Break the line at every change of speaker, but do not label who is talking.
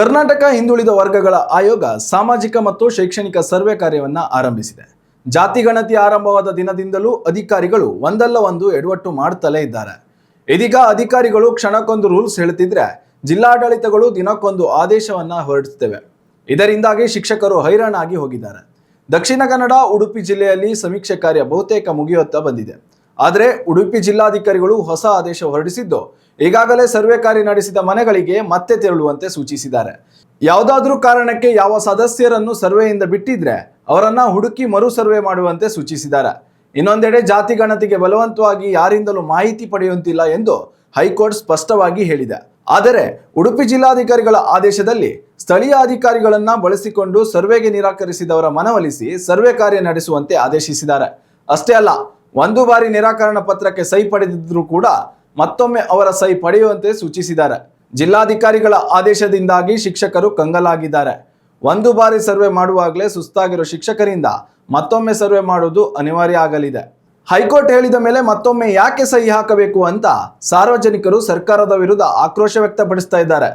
ಕರ್ನಾಟಕ ಹಿಂದುಳಿದ ವರ್ಗಗಳ ಆಯೋಗ ಸಾಮಾಜಿಕ ಮತ್ತು ಶೈಕ್ಷಣಿಕ ಸರ್ವೆ ಕಾರ್ಯವನ್ನ ಆರಂಭಿಸಿದೆ. ಜಾತಿ ಗಣತಿ ಆರಂಭವಾದ ದಿನದಿಂದಲೂ ಅಧಿಕಾರಿಗಳು ಒಂದಲ್ಲ ಒಂದು ಎಡವಟ್ಟು ಮಾಡುತ್ತಲೇ ಇದ್ದಾರೆ. ಇದೀಗ ಅಧಿಕಾರಿಗಳು ಕ್ಷಣಕ್ಕೊಂದು ರೂಲ್ಸ್ ಹೇಳ್ತಿದ್ರೆ ಜಿಲ್ಲಾಡಳಿತಗಳು ದಿನಕ್ಕೊಂದು ಆದೇಶವನ್ನ ಹೊರಡಿಸುತ್ತವೆ. ಇದರಿಂದಾಗಿ ಶಿಕ್ಷಕರು ಹೈರಾಣಾಗಿ ಹೋಗಿದ್ದಾರೆ. ದಕ್ಷಿಣ ಕನ್ನಡ, ಉಡುಪಿ ಜಿಲ್ಲೆಯಲ್ಲಿ ಸಮೀಕ್ಷೆ ಕಾರ್ಯ ಬಹುತೇಕ ಮುಗಿಯುತ್ತಾ ಬಂದಿದೆ. ಆದರೆ ಉಡುಪಿ ಜಿಲ್ಲಾಧಿಕಾರಿಗಳು ಹೊಸ ಆದೇಶ ಹೊರಡಿಸಿದ್ದು, ಈಗಾಗಲೇ ಸರ್ವೆ ಕಾರ್ಯ ನಡೆಸಿದ ಮನೆಗಳಿಗೆ ಮತ್ತೆ ತೆರಳುವಂತೆ ಸೂಚಿಸಿದ್ದಾರೆ. ಯಾವುದಾದ್ರೂ ಕಾರಣಕ್ಕೆ ಯಾವ ಸದಸ್ಯರನ್ನು ಸರ್ವೆಯಿಂದ ಬಿಟ್ಟಿದ್ರೆ ಅವರನ್ನ ಹುಡುಕಿ ಮರು ಸರ್ವೆ ಮಾಡುವಂತೆ ಸೂಚಿಸಿದ್ದಾರೆ. ಇನ್ನೊಂದೆಡೆ ಜಾತಿ ಗಣತಿಗೆ ಬಲವಂತವಾಗಿ ಯಾರಿಂದಲೂ ಮಾಹಿತಿ ಪಡೆಯುವಂತಿಲ್ಲ ಎಂದು ಹೈಕೋರ್ಟ್ ಸ್ಪಷ್ಟವಾಗಿ ಹೇಳಿದೆ. ಆದರೆ ಉಡುಪಿ ಜಿಲ್ಲಾಧಿಕಾರಿಗಳ ಆದೇಶದಲ್ಲಿ ಸ್ಥಳೀಯ ಅಧಿಕಾರಿಗಳನ್ನ ಬಳಸಿಕೊಂಡು ಸರ್ವೆಗೆ ನಿರಾಕರಿಸಿದವರ ಮನವೊಲಿಸಿ ಸರ್ವೆ ಕಾರ್ಯ ನಡೆಸುವಂತೆ ಆದೇಶಿಸಿದ್ದಾರೆ. ಅಷ್ಟೇ ಅಲ್ಲ ಒಂದು ಬಾರಿ ನಿರಾಕರಣ ಪತ್ರಕ್ಕೆ ಸಹಿ ಪಡೆದಿದ್ದರೂ ಕೂಡ ಮತ್ತೊಮ್ಮೆ ಅವರ ಸಹಿ ಪಡೆಯುವಂತೆ ಸೂಚಿಸಿದ್ದಾರೆ. ಜಿಲ್ಲಾಧಿಕಾರಿಗಳ ಆದೇಶದಿಂದಾಗಿ ಶಿಕ್ಷಕರು ಕಂಗಲಾಗಿದ್ದಾರೆ. ಒಂದು ಬಾರಿ ಸರ್ವೆ ಮಾಡುವಾಗಲೇ ಸುಸ್ತಾಗಿರೋ ಶಿಕ್ಷಕರಿಂದ ಮತ್ತೊಮ್ಮೆ ಸರ್ವೆ ಮಾಡುವುದು ಅನಿವಾರ್ಯ ಆಗಲಿದೆ. ಹೈಕೋರ್ಟ್ ಹೇಳಿದ ಮೇಲೆ ಮತ್ತೊಮ್ಮೆ ಯಾಕೆ ಸಹಿ ಹಾಕಬೇಕು ಅಂತ ಸಾರ್ವಜನಿಕರು ಸರ್ಕಾರದ ವಿರುದ್ಧ ಆಕ್ರೋಶ ವ್ಯಕ್ತಪಡಿಸ್ತಾ ಇದ್ದಾರೆ.